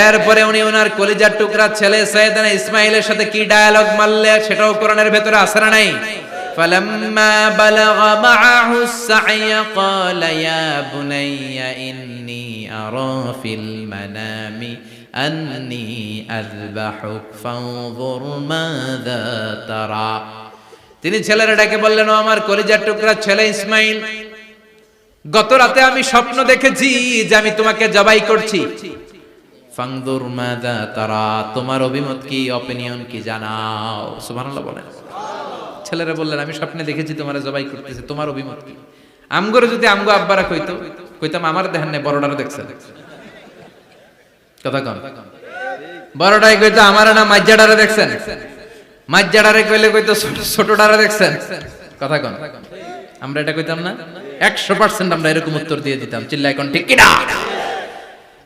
এরপরে উনি ওনার কলিজার টুকরা ছেলে সৈয়দানা ইসমাইলের সাথে কি ডায়ালগ মারলে সেটাও কোরআনের ভেতরে আসে না নাই فلما بلغ معه السعي قال يا بني إني أرى في المنام أني أذبحك فانظر ماذا ترى তিনি ছেলেরা ডেকে বললেন ও আমার কলিজার টুকরা ছেলে ইসমাইল গত রাতে আমি স্বপ্ন দেখেছি যে আমি তোমাকে জবাই করছি ফাংদুর মাদা তারা, তোমার অভিমত কি অপিনিয়ন কি জানাও। সুবহানাল্লাহ বলেন। ছেলেরা বললেন, আমি স্বপ্নে দেখেছি তোমার জবাই করতেছে, তোমার অভিমত কি? আমগরে যদি আমগো আব্বারা কইতো, কইতাম, আমার দেখেন না বড়ডারে দেখছেন কথা কন। বড়টাই কইতো, আমার না মাজ্জাডারে দেখছেন মাজ্জাডারে কইলে কইতো, ছোট- ছোটডারে দেখছেন কথা কন। আমরা এটা কইতাম না? একশো পার্সেন্ট আমরা এরকম উত্তর দিয়ে দিতাম। চিল্লাই কোন, ঠিক কিনা?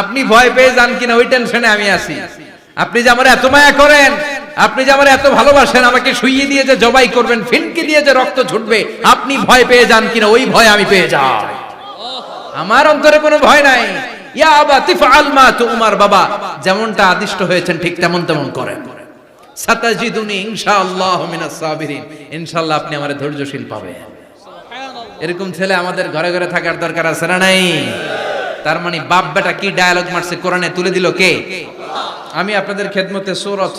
আপনি ভয় পেয়ে যান কিনা, ওই টেনশনে আমি আছি। আপনি যে আমার এত মায়া করেন, আপনি যে আমার এত ভালোবাসেন, আমাকে শুইয়ে দিয়ে যে জবাই করবেন, ফিনকি দিয়ে যে রক্ত ছুটবে, আপনি ভয় পেয়ে যান কিনা, ওই ভয় আমি পেয়ে যাই। আমার অন্তরে কোনো ভয় নাই। ইয়া আবা, তিফআল মা তুমার বাবা, যেমনটা আদিষ্ট হয়েছেন, ঠিক তেমন তেমন করেন। সাতাজিদুনি ইনশাআল্লাহ মিনাস সাবিরিন। ইনশাআল্লাহ আপনি আমার ধৈর্যশীল পাবেন। এরকম ছেলে আমাদের ঘরে ঘরে থাকার দরকার আছে না নাই? তার মানে বাপ বেটা কি ডায়ালগ মারছে? কোরআনে তুলে দিল কে? আমি আপনাদের খেদমতে সূরাত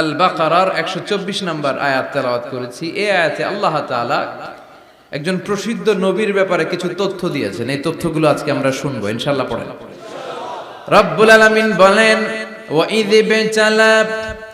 আল বাকারার 124 নম্বর আয়াত তেলাওয়াত করেছি। এই আয়াতে আল্লাহ তাআলা একজন প্রসিদ্ধ নবীর ব্যাপারে কিছু তথ্য দিয়েছেন। এই তথ্যগুলো আজকে আমরা শুনব, ইনশাআল্লাহ পড়েন রব্বুল আলামিন বলেন ওয়াইদ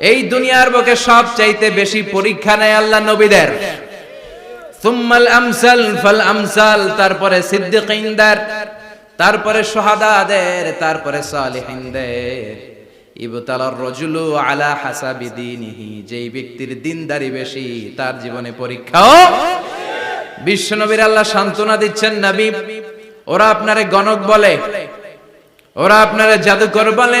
এই দুনিয়ার বুকে সব চাইতে বেশি পরীক্ষা নেয় আল্লাহ নবীদের। তারপরে তারপরে সোহাদাদের, তারপরে সালিহিনদের। ইবতালার রজুলু আলা যেই ব্যক্তির দিনদারি বেশি, তার জীবনে পরীক্ষাও বিশ্বনবীর আল্লাহ সান্ত্বনা দিচ্ছেন নবী। ওরা আপনারে গণক বলে, ওরা আপনারে জাদুকর বলে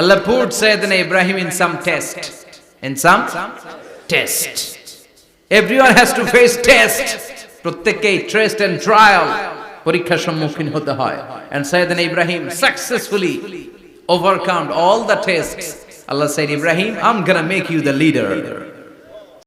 আল্লাহ put Syedna Ibrahim in some test in some test everyone has to face test প্রত্যেককেই টেস্ট এন্ড ট্রায়াল পরীক্ষার সম্মুখীন হতে হয় and Syedna Ibrahim successfully overcome all the tests Allah said Ibrahim I'm gonna make you the leader